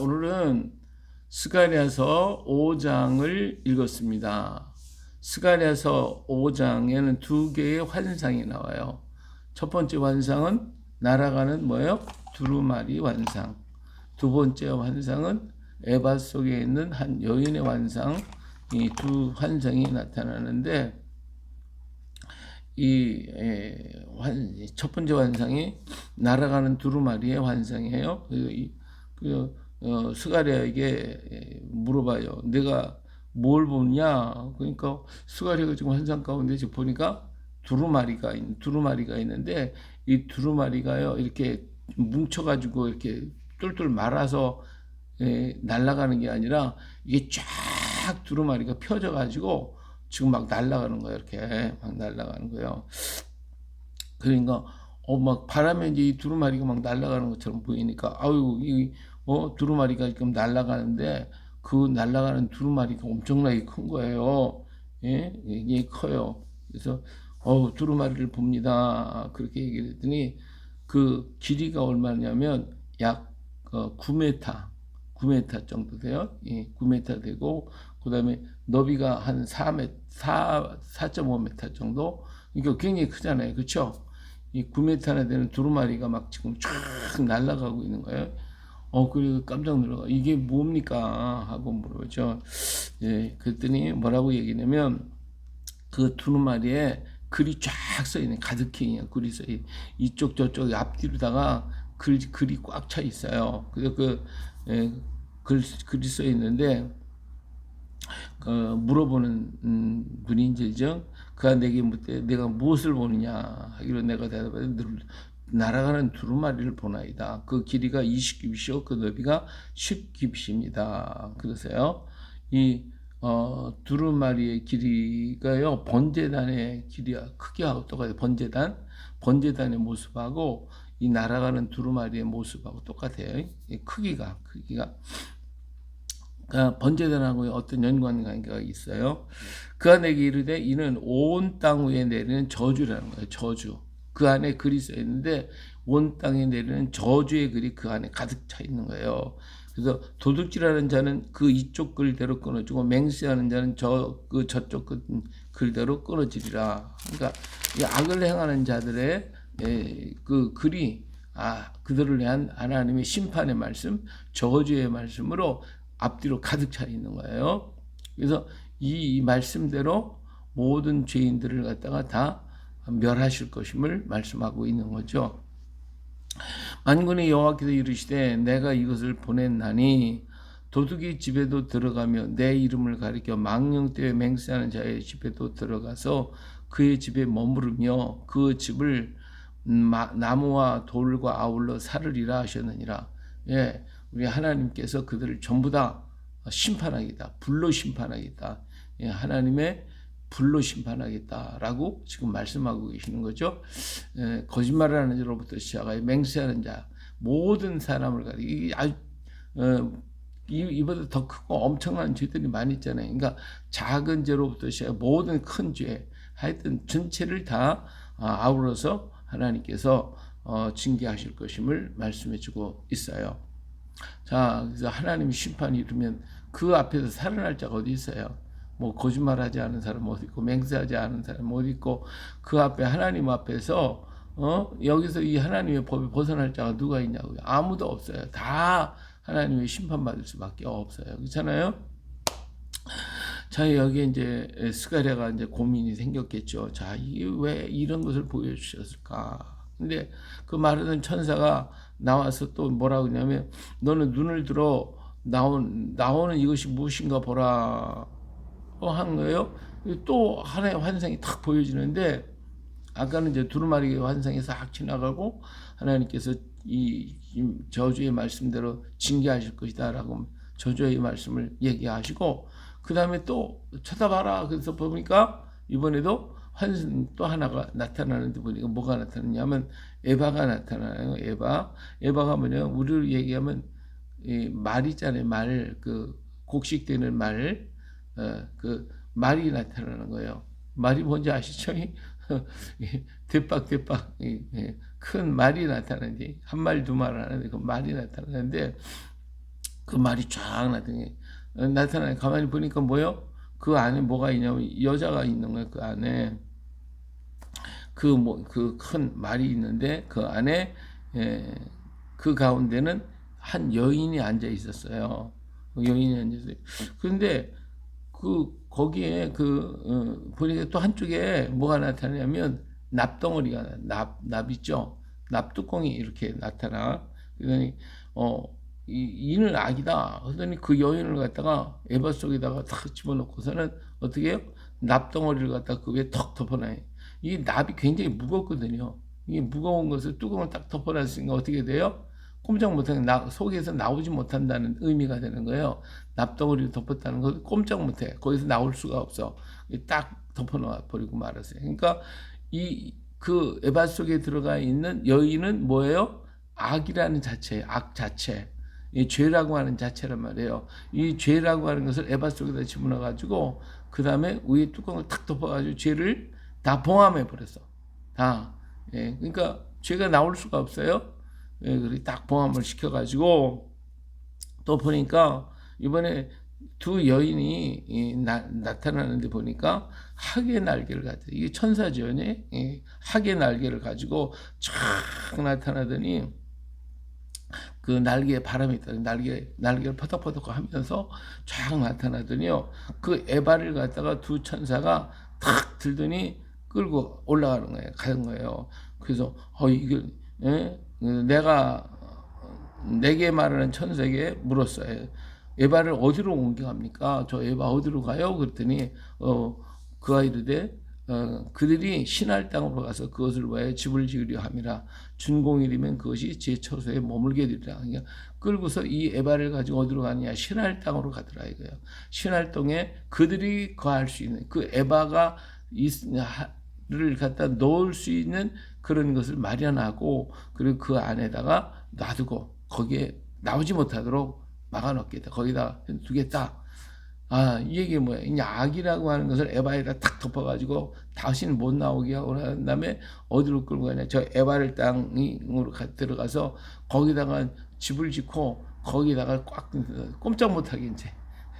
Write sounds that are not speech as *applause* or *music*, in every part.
오늘은 스가랴서 5장을 읽었습니다. 스가랴서 5장에는 두 개의 환상이 나와요. 첫 번째 환상은 날아가는 뭐예요? 두루마리 환상. 두 번째 환상은 에바 속에 있는 한 여인의 환상. 이 두 환상이 나타나는데 이첫 번째 환상이 날아가는 두루마리의 환상이에요. 그, 이, 그 어, 스가랴에게 물어봐요. 내가 뭘 보냐? 그러니까 스가랴가 지금 환상 가운데 지금 보니까 두루마리가 있, 두루마리가 있는데 이 두루마리가요 이렇게 뭉쳐가지고 이렇게 똘똘 말아서 예, 날아가는 게 아니라 이게 쫙 두루마리가 펴져가지고 지금 막 날아가는 거예요. 이렇게 막 날아가는 거예요. 그러니까 어 막 바람에 이제 이 두루마리가 막 날아가는 것처럼 보이니까 아유 이 어, 두루마리가 지금 날아가는데 그 날아가는 두루마리가 엄청나게 큰 거예요. 예? 이게 커요. 그래서 어, 두루마리를 봅니다. 그렇게 얘기를 했더니 그 길이가 얼마냐면 약 어, 9m, 9m 정도 돼요. 예, 9m 되고 그 다음에 너비가 한 4m, 4, 4.5m 정도. 이거 굉장히 크잖아요. 그렇죠? 이 9m나 되는 두루마리가 막 지금 쫙 날아가고 있는 거예요. 어, 그리고 깜짝 놀라가. 이게 뭡니까? 하고 물어보죠. 예, 그랬더니 뭐라고 얘기냐면, 그 두루마리에 글이 쫙 써있는, 가득히 글이 써있는, 이쪽 저쪽 앞뒤로다가 글, 글이 꽉 차 있어요. 그래서 그, 예, 글, 글이 써있는데, 그 물어보는 음, 분이 이제죠. 그가 내게 묻되 내가 무엇을 보느냐 하기로 내가 대답하되 날아가는 두루마리를 보나이다. 그 길이가 20규빗이요. 그 넓이가 10규빗입니다. 그러세요. 이 어, 두루마리의 길이가요. 번제단의 길이와 크기하고 똑같아요. 번제단. 번제단의 모습하고 이 날아가는 두루마리의 모습하고 똑같아요. 크기가 크기가 그러니까 번제단하고 어떤 연관관계가 있어요. 그 안에 이르되 이는 온 땅 위에 내리는 저주라는 거예요. 저주. 그 안에 글이 써 있는데 온 땅에 내리는 저주의 글이 그 안에 가득 차 있는 거예요. 그래서 도둑질하는 자는 그 이쪽 글대로 끊어지고 맹세하는 자는 저 그 저쪽 글대로 끊어지리라. 그러니까 이 악을 행하는 자들의 예, 그 글이 아 그들을 위한 하나님의 심판의 말씀, 저주의 말씀으로 앞뒤로 가득 차 있는 거예요. 그래서 이 말씀대로 모든 죄인들을 갖다가 다 멸하실 것임을 말씀하고 있는 거죠. 만군의 여호와께서 이르시되 내가 이것을 보냈나니 도둑이 집에도 들어가며 내 이름을 가리켜 망령 때에 맹세하는 자의 집에도 들어가서 그의 집에 머무르며 그 집을 나무와 돌과 아울러 살으리라 하셨느니라. 예, 우리 하나님께서 그들을 전부 다 심판하겠다. 불로 심판하겠다. 예, 하나님의 불로 심판하겠다라고 지금 말씀하고 계시는 거죠. 예, 거짓말하는 자로부터 시작하여 맹세하는 자 모든 사람을 가리 이 어, 이보다 더 크고 엄청난 죄들이 많이 있잖아요. 그러니까 작은 죄로부터 시작 모든 큰 죄, 하여튼 전체를 다 아, 아우러서 하나님께서 어, 징계하실 것임을 말씀해주고 있어요. 자, 그래서 하나님 심판이 이르면 그 앞에서 살아날 자가 어디 있어요? 뭐 거짓말하지 않은 사람 어디 있고 맹세하지 않은 사람 어디 있고 그 앞에 하나님 앞에서 어 여기서 이 하나님의 법에 벗어날 자가 누가 있냐고요? 아무도 없어요. 다 하나님의 심판받을 수밖에 없어요. 그렇잖아요? 자 여기 이제 스가랴가 이제 고민이 생겼겠죠. 자, 왜 이런 것을 보여주셨을까? 근데 그 말하는 천사가 나와서 또 뭐라고 하냐면 너는 눈을 들어 나온 나오는 이것이 무엇인가 보라 어, 한 거예요. 또 하나의 환상이 탁 보여지는데 아까는 이제 두루마리 환상이 싹 지나가고 하나님께서 이 저주의 말씀대로 징계하실 것이다라고 저주의 말씀을 얘기하시고 그 다음에 또 쳐다봐라 그래서 보니까 이번에도 환상 또 하나가 나타나는데 보니까 뭐가 나타나냐면 에바가 나타나요. 에바 에바가 뭐냐 우리를 얘기하면 이 말이잖아요. 말, 그, 곡식되는 말, 어, 그, 말이 나타나는 거예요. 말이 뭔지 아시죠? *laughs* 대박, 대박, 큰 말이 나타나는데, 한 말, 두 말 하는데, 그 말이 나타나는데, 그 말이 쫙 나타나게 어, 나타나게 가만히 보니까 뭐요? 그 안에 뭐가 있냐면 여자가 있는 거예요. 그 안에 그 뭐 그 큰 말이 있는데 그 안에 예, 그 가운데는 한 여인이 앉아 있었어요. 그 여인이 앉아 있어요. 그런데 그 거기에 그 어, 보니까 또 한쪽에 뭐가 나타나냐면 납덩어리가 나- 납, 납 있죠. 납뚜껑이 이렇게 나타나. 그러더니 어 이, 이는 악이다. 그러더니 그 여인을 갖다가 에바 속에다가 탁 집어넣고서는 어떻게 해요? 납덩어리를 갖다가 그 위에 턱 덮어놔요. 이 납이 굉장히 무겁거든요. 이게 무거운 것을 뚜껑을 딱 덮어놨으니까 어떻게 돼요? 꼼짝 못하게 나, 속에서 나오지 못한다는 의미가 되는 거예요. 납덩어리를 덮었다는 것을 꼼짝 못해. 거기서 나올 수가 없어. 딱 덮어놔 버리고 말았어요. 그러니까 이 그 에바 속에 들어가 있는 여인은 뭐예요? 악이라는 자체, 악 자체. 이 죄라고 하는 자체란 말이에요. 이 죄라고 하는 것을 에바 속에다 집어넣어 가지고 그 다음에 위에 뚜껑을 탁 덮어가지고 죄를 다 봉함해 버렸어. 다. 예, 그러니까 죄가 나올 수가 없어요. 예, 그리고 딱 봉함을 시켜가지고 또 보니까 이번에 두 여인이 이, 나, 나타나는데 보니까 학의 날개를 가져 이게 예, 학의 날개를 가지고 쫙 나타나더니 그 날개에 바람이 있다. 날개 날개를 퍼덕퍼덕 하면서 쫙 나타나더니요. 그 에바를 갖다가 두 천사가 탁 들더니 끌고 올라가는 거예요. 가는 거예요. 그래서 어 이게 예? 내가 내게 말하는 천사에게 물었어요. 에바를 어디로 옮겨갑니까? 저 에바 어디로 가요? 그랬더니 어 그가 이르되 어, 그들이 신할 땅으로 가서 그것을 왜 집을 지으려 함이라 준공일이면 그것이 제 처소에 머물게 되리라 그러니까 끌고서 이 에바를 가지고 어디로 가느냐 신할 땅으로 가더라 이거예요 신할 땅에 그들이 거할 수 있는 그 에바가 를 갖다 넣을 수 있는 그런 것을 마련하고 그리고 그 안에다가 놔두고 거기에 나오지 못하도록 막아놓겠다 거기다 두겠다 아, 이 얘기 뭐야? 이제 악이라고 하는 것을 에바에다 탁 덮어가지고 다시는 못 나오게 하고 난 다음에 어디로 끌고 가냐? 저 에바를 땅으로 가- 들어가서 거기다가 집을 짓고 거기다가 꽉 꼼짝 못하게 이제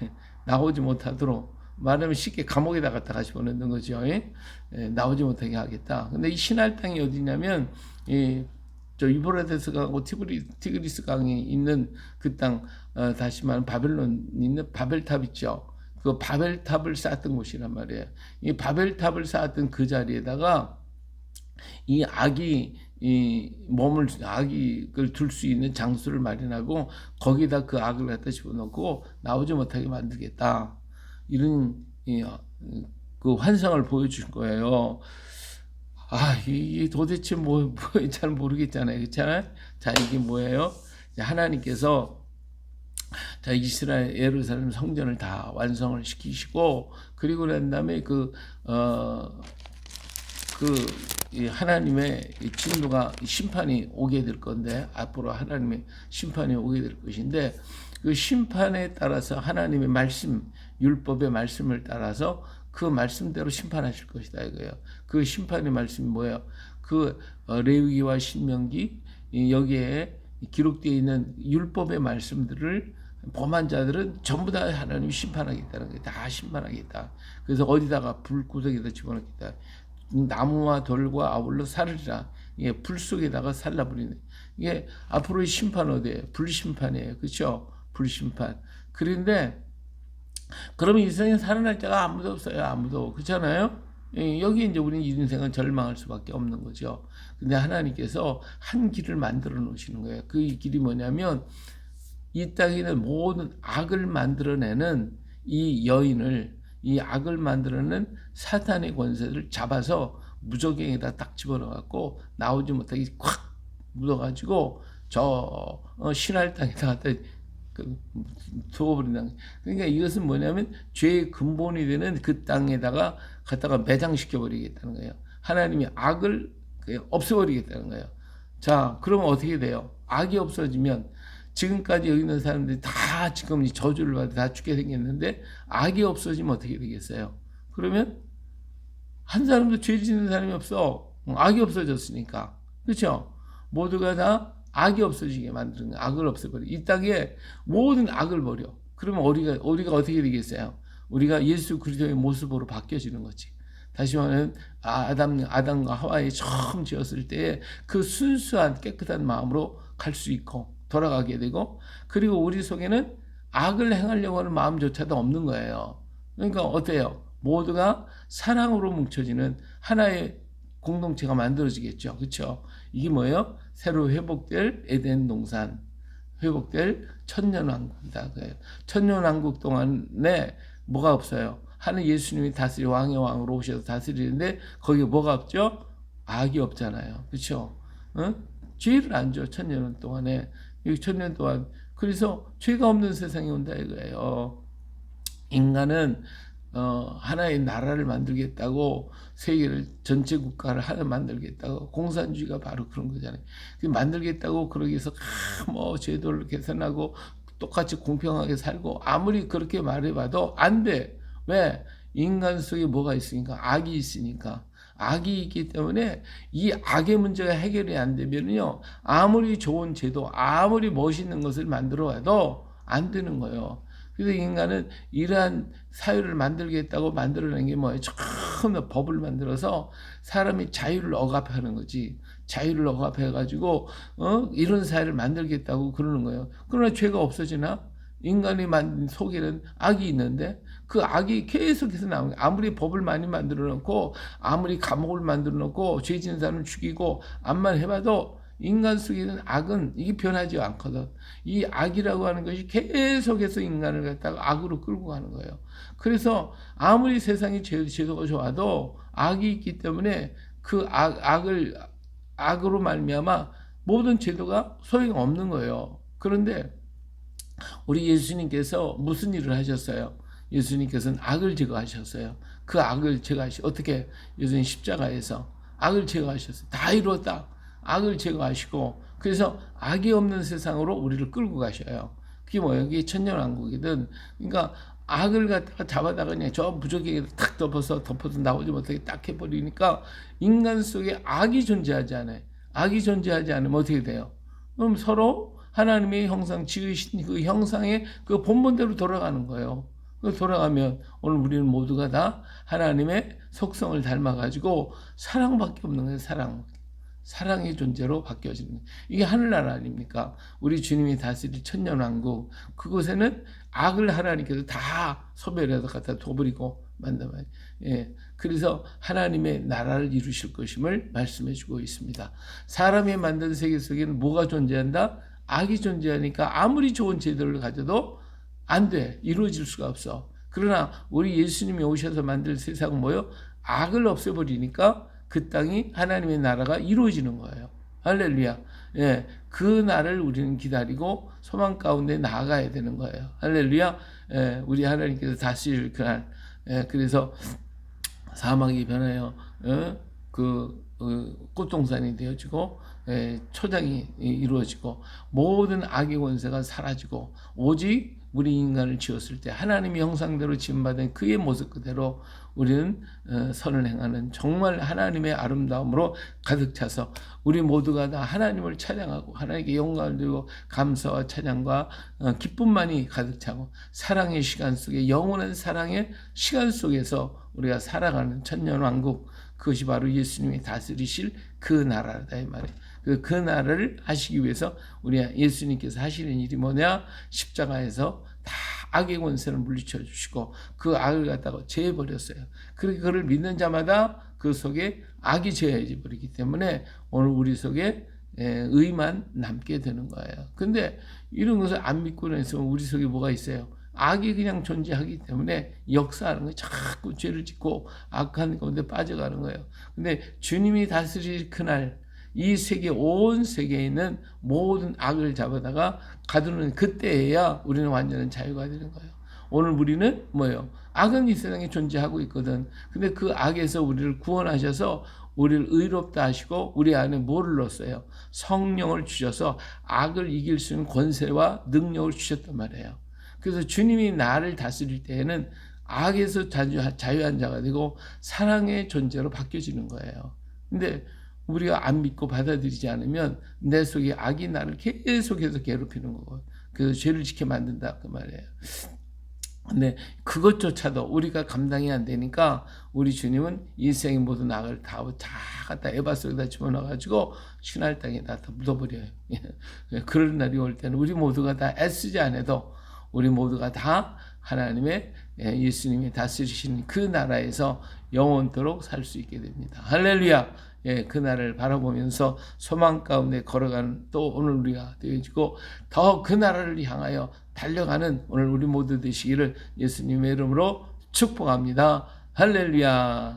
*laughs* 나오지 못하도록 말하면 쉽게 감옥에다 갖다 다시 보내는 거죠. 예? 예, 나오지 못하게 하겠다. 근데 이 신할 땅이 어디냐면 이저 유브라데스 강하고 티그리, 티그리스 강이 있는 그 땅, 어, 다시 말하면 바벨론 있는 바벨탑 있죠. 그 바벨탑을 쌓았던 곳이란 말이에요. 이 바벨탑을 쌓았던 그 자리에다가 이 악이 이 몸을 악이를 둘수 있는 장소를 마련하고 거기다 그 악을 갖다 집어넣고 나오지 못하게 만들겠다. 이런 이, 어, 그 환상을 보여준 거예요. 아, 이게 도대체 뭐, *laughs* 뭐, 잘 모르겠잖아요. 그렇잖아요? 자, 이게 뭐예요? 하나님께서 자, 이스라엘 예루살렘 성전을 다 완성을 시키시고, 그리고 난 다음에 그, 어, 그, 이 하나님의 이 진노가 심판이 오게 될 건데, 앞으로 하나님의 심판이 오게 될 것인데, 그 심판에 따라서 하나님의 말씀, 율법의 말씀을 따라서 그 말씀대로 심판하실 것이다 이거예요. 그 심판의 말씀이 뭐예요? 그 어, 레위기와 신명기 이 여기에 기록되어 있는 율법의 말씀들을 범한 자들은 전부 다 하나님이 심판하겠다는 거예요. 다 심판하겠다. 그래서 어디다가 불구석에다 집어넣겠다. 나무와 돌과 아울러 살으리라. 이게 불 속에다가 살라버리네. 이게 앞으로의 심판 어디에요? 불심판이에요. 그렇죠? 불심판. 그런데 그러면 이 세상에 살아날 자가 아무도 없어요. 아무도. 그렇잖아요? 예, 여기 이제 우리 인생은 절망할 수밖에 없는 거죠. 근데 하나님께서 한 길을 만들어 놓으시는 거예요. 그 길이 뭐냐면 이 땅에 있는 모든 악을 만들어내는 이 여인을 이 악을 만들어내는 사탄의 권세를 잡아서 무적행에다 딱 집어넣어 갖고 나오지 못하게 콱 묻어가지고 저 어, 신할 땅에다 갖다 그 두어버린다. 그러니까 이것은 뭐냐면 죄의 근본이 되는 그 땅에다가 갖다가 매장시켜 버리겠다는 거예요. 하나님이 악을 그 없애버리겠다는 거예요. 자, 그러면 어떻게 돼요? 악이 없어지면 지금까지 여기 있는 사람들이 다 지금 이 저주를 받아 다 죽게 생겼는데 악이 없어지면 어떻게 되겠어요? 그러면 한 사람도 죄 짓는 사람이 없어. 악이 없어졌으니까. 그렇죠? 모두가 다 악이 없어지게 만드는 거예요. 악을 없애버려. 이 땅에 모든 악을 버려. 그러면 우리가 우리가 어떻게 되겠어요? 우리가 예수 그리스도의 모습으로 바뀌어지는 거지. 다시 말하면 아담 아담과 하와이 처음 지었을 때의 그 순수한 깨끗한 마음으로 갈 수 있고 돌아가게 되고 그리고 우리 속에는 악을 행하려고 하는 마음조차도 없는 거예요. 그러니까 어때요? 모두가 사랑으로 뭉쳐지는 하나의 공동체가 만들어지겠죠. 그렇죠? 이게 뭐예요? 새로 회복될 에덴 동산, 회복될 천년왕국이다. 그래요. 천년왕국 동안에 뭐가 없어요? 하는 예수님이 다스리 왕의 왕으로 오셔서 다스리는데 거기에 뭐가 없죠? 악이 없잖아요. 그렇죠? 응? 죄를 안 줘. 천년 동안에 이 천년 동안 그래서 죄가 없는 세상이 온다 이거예요. 인간은 어, 하나의 나라를 만들겠다고 세계를 전체 국가를 하나 만들겠다고 공산주의가 바로 그런 거잖아요. 그 만들겠다고 그러기 위해서 아, 뭐 제도를 개선하고 똑같이 공평하게 살고 아무리 그렇게 말해봐도 안 돼. 왜? 인간 속에 뭐가 있으니까 악이 있으니까 악이 있기 때문에 이 악의 문제가 해결이 안 되면요 아무리 좋은 제도 아무리 멋있는 것을 만들어 와도 안 되는 거예요. 그래서 인간은 이러한 사회를 만들겠다고 만들어낸 게 뭐예요? 처음 법을 만들어서 사람이 자유를 억압하는 거지. 자유를 억압해가지고 어? 이런 사회를 만들겠다고 그러는 거예요. 그러나 죄가 없어지나? 인간이 만든 속에는 악이 있는데 그 악이 계속해서 나오는 거예요. 아무리 법을 많이 만들어 놓고 아무리 감옥을 만들어 놓고 죄진 사람을 죽이고 암만 해봐도 인간 속에는 악은 이게 변하지 않거든. 이 악이라고 하는 것이 계속해서 인간을 갖다가 악으로 끌고 가는 거예요. 그래서 아무리 세상이 제도가 좋아도 악이 있기 때문에 그 악, 악을 악으로 말미암아 모든 제도가 소용 없는 거예요. 그런데 우리 예수님께서 무슨 일을 하셨어요? 예수님께서는 악을 제거하셨어요. 그 악을 제거하시 어떻게 예수님 십자가에서 악을 제거하셨어요. 다 이루었다. 악을 제거하시고 그래서 악이 없는 세상으로 우리를 끌고 가셔요. 그게 뭐예요? 이게 천년왕국이든 그러니까 악을 갖다가 잡아다가 그냥 저 무적에게 탁 덮어서 덮어서 나오지 못하게 딱 해버리니까 인간 속에 악이 존재하지 않아요. 악이 존재하지 않으면 어떻게 돼요? 그럼 서로 하나님의 형상 지으신 그 형상의 그 본본대로 돌아가는 거예요. 그 돌아가면 오늘 우리는 모두가 다 하나님의 속성을 닮아가지고 사랑밖에 없는 거예요. 사랑. 사랑의 존재로 바뀌어지는 이게 하늘나라 아닙니까? 우리 주님이 다스릴 천년왕국 그곳에는 악을 하나님께서 다 소멸해서 갖다 둬버리고 만나봐요. 예, 그래서 하나님의 나라를 이루실 것임을 말씀해 주고 있습니다. 사람이 만든 세계 속에는 뭐가 존재한다? 악이 존재하니까 아무리 좋은 제도를 가져도 안 돼. 이루어질 수가 없어. 그러나 우리 예수님이 오셔서 만들 세상은 뭐요? 악을 없애버리니까 그 땅이 하나님의 나라가 이루어지는 거예요. 할렐루야. 예, 그 날을 우리는 기다리고 소망 가운데 나아가야 되는 거예요. 할렐루야. 예, 우리 하나님께서 다시 그날. 예, 그래서 사막이 변하여 어? 그 어, 꽃동산이 되어지고 예, 초장이 이루어지고 모든 악의 권세가 사라지고 오직 우리 인간을 지었을 때 하나님의 형상대로 지음받은 그의 모습 그대로 우리는 어, 선을 행하는 정말 하나님의 아름다움으로 가득 차서 우리 모두가 다 하나님을 찬양하고 하나님께 영광을 드리고 감사와 찬양과 어, 기쁨만이 가득 차고 사랑의 시간 속에 영원한 사랑의 시간 속에서 우리가 살아가는 천년왕국 그것이 바로 예수님이 다스리실 그 나라다 이 말이에요. 그, 그 나라를 하시기 위해서 우리 예수님께서 하시는 일이 뭐냐? 십자가에서 다 악의 권세를 물리쳐 주시고 그 악을 갖다가 제해 버렸어요. 그렇게 그를 믿는 자마다 그 속에 악이 제해져 버리기 때문에 오늘 우리 속에 의만 남게 되는 거예요. 근데 이런 것을 안 믿고 있으면 우리 속에 뭐가 있어요? 악이 그냥 존재하기 때문에 역사하는 거예요. 자꾸 죄를 짓고 악한 가운데 빠져가는 거예요. 근데 주님이 다스릴 그날 이 세계 온 세계에 있는 모든 악을 잡아다가 가두는 그때에야 우리는 완전한 자유가 되는 거예요. 오늘 우리는 뭐예요? 악은 이 세상에 존재하고 있거든. 근데 그 악에서 우리를 구원하셔서 우리를 의롭다 하시고 우리 안에 뭐를 넣었어요? 성령을 주셔서 악을 이길 수 있는 권세와 능력을 주셨단 말이에요. 그래서 주님이 나를 다스릴 때에는 악에서 자유한 자가 되고 사랑의 존재로 바뀌어지는 거예요. 근데 우리가 안 믿고 받아들이지 않으면 내 속에 악이 나를 계속해서 괴롭히는 거고 그 죄를 지게 만든다 그 말이에요. 근데 그것조차도 우리가 감당이 안 되니까 우리 주님은 일생의 모든 악을 다, 다 갖다 에바 속에다 집어넣어가지고 신할 땅에다 다 묻어버려요. 예. 그런 날이 올 때는 우리 모두가 다 애쓰지 않아도 우리 모두가 다 하나님의 예, 예수님이 다스리시는 그 나라에서 영원토록 살 수 있게 됩니다. 할렐루야! 예, 그 날을 바라보면서 소망 가운데 걸어가는 또 오늘 우리가 되어지고 더 그 나라를 향하여 달려가는 오늘 우리 모두 되시기를 예수님의 이름으로 축복합니다. 할렐루야!